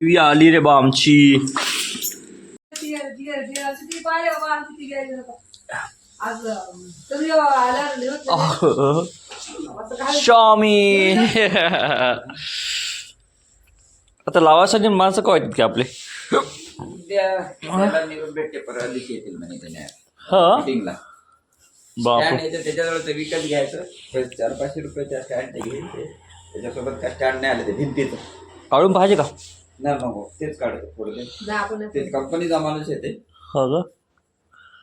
ती आली रे बा आमची शॉमी आता लावासाठी माणसं काय वाटत की आपले भेटते परवा दिवशी येतील म्हणे हा मिटिंगला बाप त्याच्याजवळ ते विकत घ्यायचं चार पाचशे रुपयाच्या स्टँड ते घ्यायचे त्याच्यासोबत काय स्टँड नाही आले ते भिंतीचं काढून पाहिजे का? नाही नको. तेच काढतो पुढे ते. कंपनीचा माणूस येते हो का?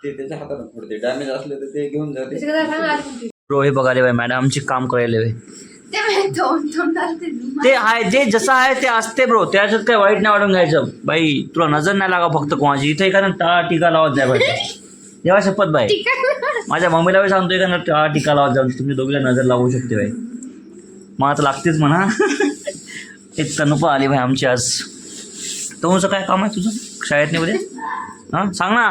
ते त्याच्या हाताने डॅमेज असले तर ते घेऊन जाते ब्रो हे बघा रे बाई मॅडम आमची काम करायला. ते आहे जे जसं आहे ते असते ब्रो त्याच्यात काय वाईट नाही वाटून घ्यायचं. बाई तुला नजर नाही लागा फक्त कोणाची. इथे एखादं टाळा टीका लावत नाही पाहिजे देवा शपथ बाई. माझ्या मम्मीला बी सांगतोय का टाळा टीका लावत जाऊन तुम्ही दोघीला नजर लागू शकते बाई. मला तर लागतेच म्हणा. एक तनुपा आली भाई आमची आज. तनुचं काय काम आहे तुझं? शाळेत नाही उद्या? हां? सांग ना.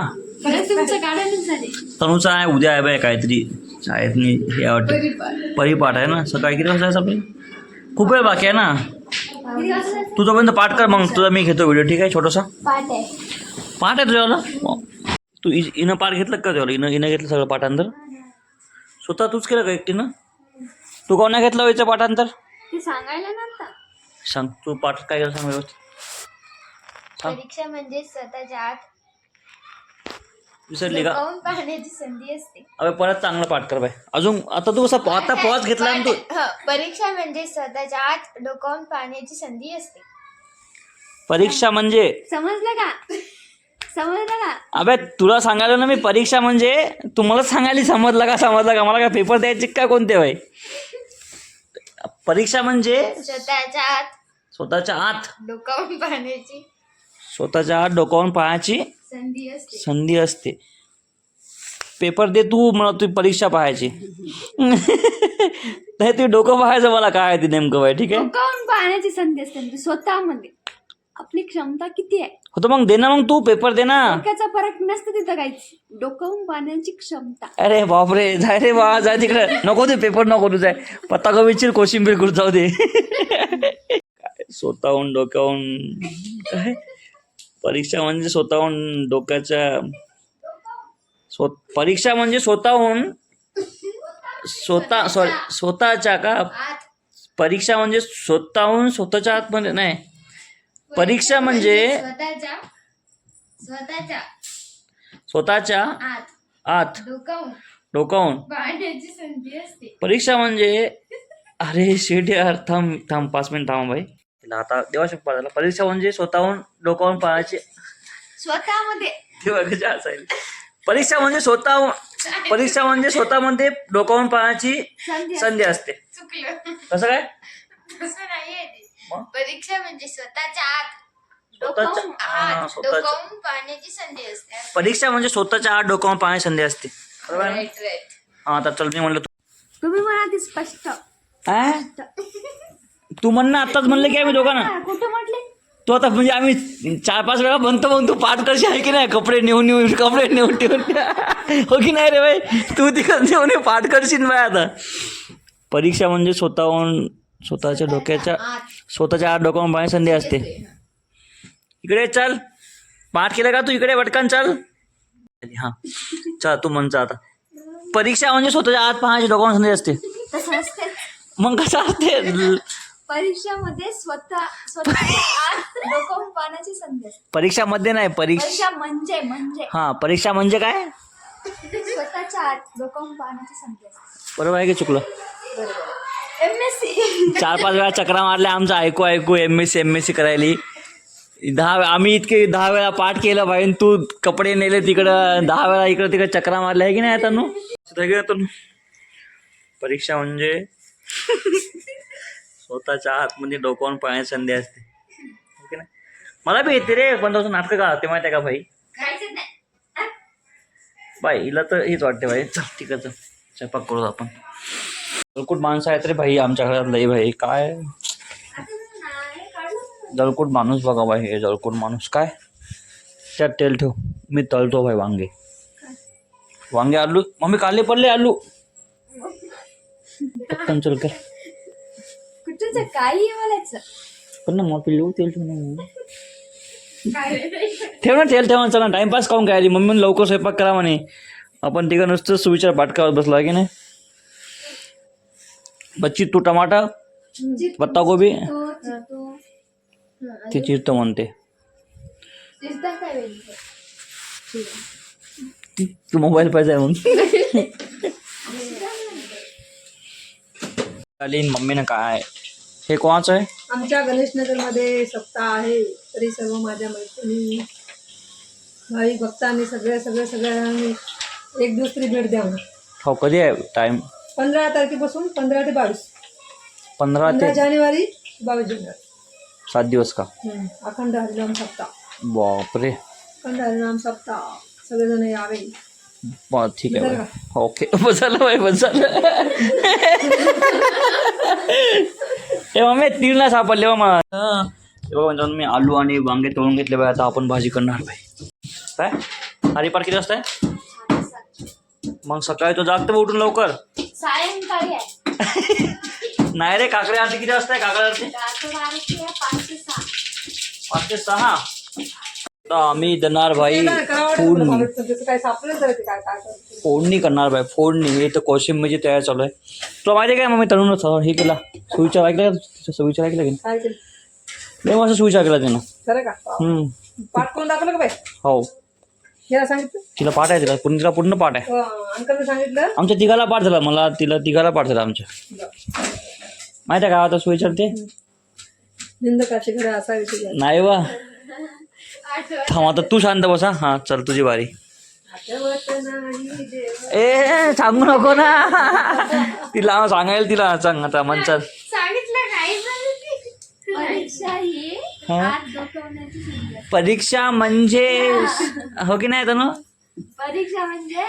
तनुचं आहे उद्या आहे बाई काहीतरी. शाळेत नाही हे वाटतं. परिपाठ. आहे ना? सकाळी किती वाजता आपले? खूप वेळ बाकी आहे ना? तुझं पाठ कर मग तुझा मी घेतो व्हिडिओ ठीक आहे? छोटासा? पाठ आहे. तुझ्यावाला? तू इनं पाठ घेतलं का तुझ्याला इनं इनं घेतलं सगळं पाठांतर? स्वतः तूच केलं का एकटीनं? तू कोणा घेतलं व्हायचं पाठांतर? सांगायला नव्हता सांग तू पाठ काय केलं सांग व्यवस्थित. सांग. परीक्षा म्हणजे स्वतःच्या आत विसरली का? पाहण्याची संधी असते. अबे परत चांगलं पाठ कर बाय अजून आता तू असं आता पॉज घेतला आणि तू? ह, परीक्षा म्हणजे स्वतःच्या आत डोकावून पाहण्याची संधी असते. परीक्षा म्हणजे? समजलं का? समजलं का? अबे तुला सांगायला ना मी परीक्षा म्हणजे तुम्हाला सांगायला समजलं का समजलं का? मला काय पेपर द्यायचे का कोणते भाई परीक्षा म्हणजे? स्वतःच्या आत. स्वतःच्या आत. डोकावून पाहण्याची. स्वतःच्या आत डोकावून पाहायची संधी असते. संधी असते. पेपर दे तू मला तू परीक्षा पाहायची. नाही तू डोकं पाहायचं मला काय आहे ते नेमकं बाई ठीक आहे? डोकावून पाहण्याची संधी असते म्हणजे स्वतःमध्ये. आपली क्षमता किती आहे? होतं मग दे ना मग तू पेपर दे ना. डोक्याचा फरक नसतं तिथं काहीच डोकावून पाहण्याची क्षमता. अरे बापरे जाय रे बा जाय तिकडे. नको ते पेपर नको तू जाय पत्ताकोबीची कोशिंबीर करू जाऊ दे. काय स्वतःहून डोक्याहून काय? परीक्षा म्हणजे स्वतःहून डोक्याच्या स्व परीक्षा म्हणजे स्वतःहून स्वतः सॉरी स्वतःच्या का? परीक्षा म्हणजे स्वतःहून स्वतःच्या आतमध्ये नाही. परीक्षा म्हणजे स्वतःच्या स्वतःच्या स्वतःच्या आत आत डोकावून डोकावून. पाहण्याची संधी असते. परीक्षा म्हणजे अरे शेट यार थांब थांब पाच मिनिट थांब भाई. तिला आता देवा शकतो झाला परीक्षा म्हणजे स्वतःहून डोकावून पाहायची स्वतःमध्ये. तेव्हा कशा असायला परीक्षा म्हणजे स्वतः परीक्षा म्हणजे स्वतःमध्ये डोकावून पाहण्याची संधी संधी असते. चुकलं. कसं काय? तसं नाहीये ते. मग? परीक्षा म्हणजे स्वतःच्या आत. स्वतःच्या- डोकावून हा, आत. स्वतःच्या- डोकावून पाहण्याची संधी असते. परीक्षा म्हणजे स्वतःच्या आत डोकावून पाहण्याची संधी असते. बरोबर? आहे ना? राईट राईट हा आता चल मी म्हणलं तू तुम्ही म्हणा ती स्पष्ट? तू म्हणणं आताच म्हणलं की आम्ही दोघांना. कुठं म्हटले? तू आता म्हणजे आम्ही चार पाच वेळा म्हणतो मग तू पाठ करशील आहे की नाही? कपडे नेऊन नेऊन कपडे नेऊन ठेवून हो की नाही रे बाई? तू तिकडे नेऊन हे पाठ करशील बाय आता. परीक्षा म्हणजे स्वतःहून स्वतःच्या डोक्याच्या स्वतःच्या आत डोक्यावरून पाहण्याची संधी असते. इकडे चल. पाठ केलं का तू? इकडे पटकन चल. हां. चल तू म्हणचा आता. परीक्षा म्हणजे स्वतःच्या आत पाहण्याची डोक्यावरून संधी असते. मग कसं असते? परीक्षामध्ये स्वतः पाहण्याची संधी असते. परीक्षामध्ये नाही परीक्षा परीक्षा म्हणजे म्हणजे. हां परीक्षा म्हणजे काय? स्वतःच्या आत डोकावून पाहण्याची संधी बरोबर आहे की चुकलं? सी चार पाच वेळा चक्रा मारल्या आमचं ऐकू ऐकू M S C M S C करायली. दहा आम्ही इतके दहा वेळा पाठ केलं बाई तू कपडे नेले तिकडं दहा वेळा इकडं तिकडं चक्रा मारल्या आहे की नाही आता नू सगळं तू परीक्षा म्हणजे स्वतःच्या आतमध्ये डोकावून पाहण्याची संधी असते. हो की नाही? मला बी येते रे पण तसं नाटकं का ते माहिती आहे का भाई? बाई हिला तर हेच वाटते भाई. चल ठीक आहे चल स्वयंपाक करू आपण. जळकूट माणसं आहेत रे भाई आमच्या घरात लई भाई. काय? जळकूट माणूस बघा बाई हे जळकूट माणूस काय? त्यात तेल ठेव. मी तळतो भाई वांगे. वांगे आलू? मम्मी काले पडले आलू. पटकन चल कर. कुठचं काही बोलायचं. पण ना मग पिल्लू तेल ठेव ना ठेव ना तेल ठेवा चला टाइमपास काऊन काय आली? मम्मी लवकर स्वयंपाक करा म्हणे. आपण तिकडे नुसतं सुविचार पाठ करत बसला की नाही? बच्ची तू टमाटा पत्ता गोबी तो चितो ते. चिरतो म्हणते? तू मोबाईल पाहिजे म्हणून. मम्मीनं काय? हे कोणाचं आहे? आमच्या गणेशनगरमध्ये सप्ताह आहे तरी सर्व माझ्या मैत्रिणी भाविक भक्तांनी सगळ्या सगळ्या सगळ्यांनी एक दुसरी भेट द्यावं. हो कधी आहे टाइम पंधरा तारखेपासून पंधरा ते बावीस. पंधरा पंधरा ते जानेवारी बावीस जानेवारी सात दिवस का? हम्म. अखंड हरिनाम सप्ताह. बापरे. अखंड हरिनाम सप्ताह. सगळेजण यावे. ब- ठीक आहे बाई. ओके. बदल बाई बदल हे मम्मी तीन नाही सापडले बा मला. हं. हे बघा म्हणजे मी आलू आणि वांगे तळून घेतले बाई आता आपण भाजी करणार बाई. काय? हरिपार किती वाजता आहे? मग सकाळी तो जागतो बा उठून लवकर. सायंकाळी आहे नाही रे काकडे आरती किती वाजता आहे काकडे आरती रात्र आरती आहे पाच ते सहा। पाच ते सहा? आता आम्ही देणार भाई करावं फोडणी वाटतं त्याचं काय सापडेल तर ते काय काय करते. फोडणी करणार बाय फोडणी हे तर कोशिंबीरची तयार चालू आहे तुला माहिती आहे काय मग मी तळून हे केला सुविचार ऐकला का सुविचार ऐकला की काय केलं लय मस्त सुविचार केला त्यानं खरं का हम्म. पाठ करून दाखवलं का बाई हो सांगितलं? तिला पाठ आहे तिला. पूर्ण तिला पूर्ण पाठ आहे. सांगितलं? आमच्या तिघाला पाठ झाला. मला तिला तिघाला पाठ झाला आमच्या. माहिती आहे का आता सुविचार ते? निंदकाची घडे असा विषय आहे. नाही वा. थांब आता तू शांत बसा. हा चल तुझी बारी. आठवत नाही देव. ए सांगू नको ना. तिला सांगायला तिला सांग आता म्हणचाल सांगितलं नाही परीक्षा ही हा? आत डोकवण्याची. परीक्षा म्हणजे हो की नाही तनु? परीक्षा म्हणजे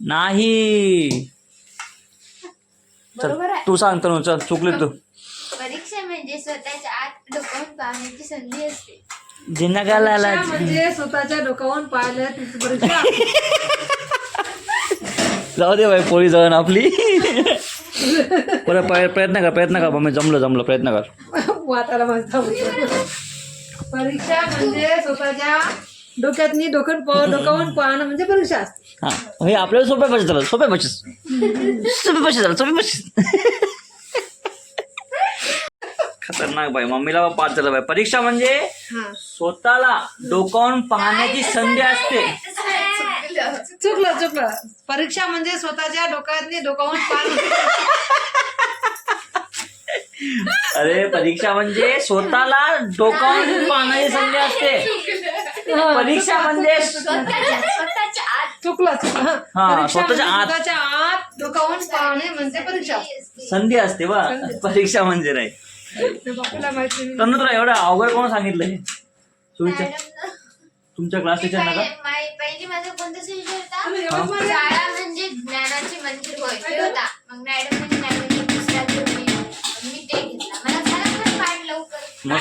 नाही. चल बरोबर आहे. तू सांग तनु चल चुकली तू. परीक्षा म्हणजे स्वतःच्या आत डोकावून पाहण्याची संधी असते. जिनगाला परीक्षा म्हणजे स्वतःच्या डोकावून पाहिलं तिची परीक्षा. जाऊ दे बाई पोळी जाऊन आपली. प्रयत्न कर प्रयत्न कर मम्मी जमलं जमलं प्रयत्न कर. वाताला माझा परीक्षा म्हणजे स्वतःच्या डोक्यातनी डोकं प- डोकावून पाहणं म्हणजे परीक्षा असते. हा हे आपल्याला सोप्या भाषेत झालं सोप्या भाषेत. सोप्या भाषेत झालं सोप्या भाषेत. खतरनाक बाई मम्मीला पाच झालं बाई. परीक्षा म्हणजे हा. स्वतःला डोकावून पाहण्याची संधी असते. चुकलं चुकलं. परीक्षा म्हणजे स्वतःच्या डोक्यातनी डोकावून पाहणं. अरे परीक्षा म्हणजे स्वतःला डोकावून पाहण्याची संधी असते. परीक्षा म्हणजे स्वतःच्या स्वतःच्या आत. चुकलं हा. स्वतःच्या म्हणजे आत. स्वतःच्या आत डोकावून पाहणे म्हणजे परीक्षा. संधी असते बा. परीक्षा म्हणजे नाही. तर तुला एवढं अवघड कोण सांगितलं हे सुविचार तुमच्या क्लास टीचर ना का? पहिली माझा कोणता होता. शाळा म्हणजे ज्ञानाचे मंदिर होय होता. मग मॅडम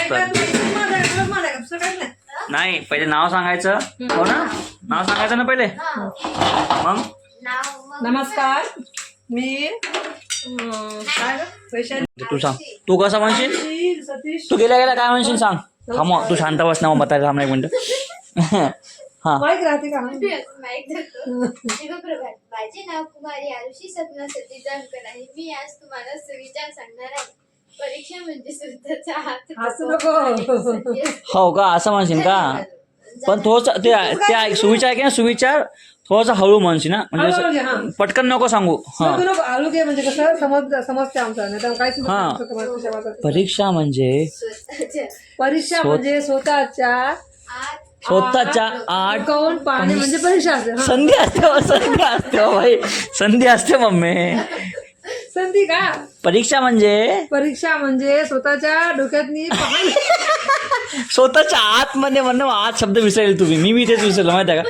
काहीच नाही. नाही पहिले नाव सांगायचं. हो ना? नाव सांगायचं ना पहिले? हा. मग? नमस्कार. मी अं, काय गं? वैशाली तू सांग. तू कसं म्हणशील? सतीश तू गेल्या गेल्या काय म्हणशील सांग? थांब तू शांत बस ना मग बतायला थांब एक मिनिट. हा. माहीत राहते का? शिवप्रभात माझे नाव कुमारी आरुषी सपना सतीश जानकर आहे. मी आज तुम्हाला सुविचार सांगणार आहे. परीक्षा म्हणजे स्वतःचा हात हसू नको. हो का? असं म्हणशील का? पण थोडस ते ते ऐक सुविचार आहे ना सुविचार थोडासा हळू म्हणशील ना. म्हणजे हळू म्हणजे, असं पटकन नको सांगू. हा. नको नको आलू घे म्हणजे कसं? समज समजते आमचं. नाही तर काहीच समजत हा. परीक्षा म्हणजे स्वतःच्या परीक्षा म्हणजे स्वतःच्या आत स्वतःच्या आठ डोकावून पाहणे म्हणजे परीक्षा असते. हा. संधी असते हो, संधी असते हो भाई. संधी असते मम्मी. संधी का परीक्षा म्हणजे? परीक्षा म्हणजे स्वतःच्या डोक्यातनी पाहणे स्वतःच्या आतमध्ये म्हणणं आत शब्द विसरेल तुम्ही. मी बी तेच विसरलो माहिती आहे का?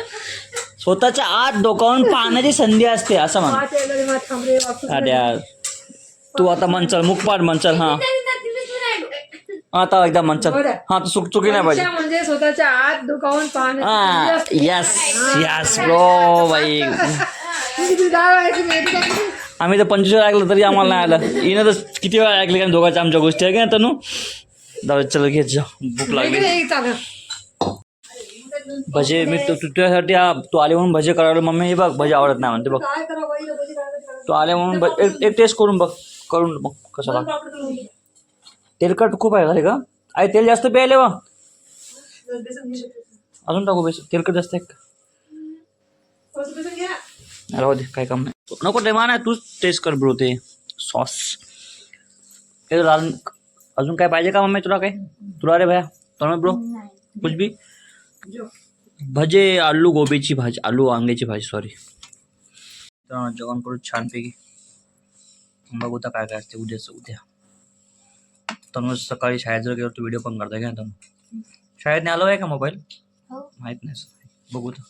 स्वतःच्या आत डोकावून पाहण्याची संधी असते असं म्हण. वापस अरे यार. तू आता म्हणचल मुखपाठ म्हणचल हा. आता एकदा म्हणचल हा तू चुक चुकी नाही पाहिजे. परीक्षा म्हणजे स्वतःच्या आत डोकावून पाहणे हा यस यस ब्रो बाई आहे आम्ही तर पंचवीस ऐकलं तरी आम्हाला नाही आलं. हिनं तर किती वेळा ऐकले का दोघांच्या आमच्या गोष्टी आहे का नाही तनू? जाऊ चल घेत जा. भूक लागली. भजे मी तु- तु- तुझ्यासाठी आ- तू आले म्हणून भजे करायला मम्मी हे बघ भजे आवडत नाही म्हणते बघ. काय तू आले म्हणून ब- एक एक टेस्ट करून बघ करून बघ कसं लाग. तेलकट खूप आहे का आई तेल जास्त प्यायले वा. बेसन अजून टाकू बेस तेलकट जास्त आहे का? राहू दे काय काम नाही. नको ते मान तूच टेस्ट कर ब्रो ते। सॉस हे लाल अजून काय पाहिजे का मम्मी तुला काय तुला रे भया तुला ब्रो? कुछ भी? भजे आलू गोबीची भाजी आलू वांग्याची भाजी सॉरी जेवण करू छानपैकी. बघू आता काय काय असते उद्याचं उद्या. तनु सकाळी शाळेत जर गेलो तर व्हिडिओ पण करता का तनु शाळेत आलो आहे का मोबाईल हो. माहीत नाही सर बघू तर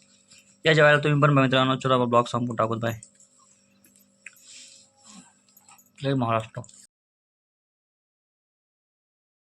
या जेवायला तुम्ही पण मित्रांनो चला ब्लॉग संपून टाकूत बाय जय महाराष्ट्र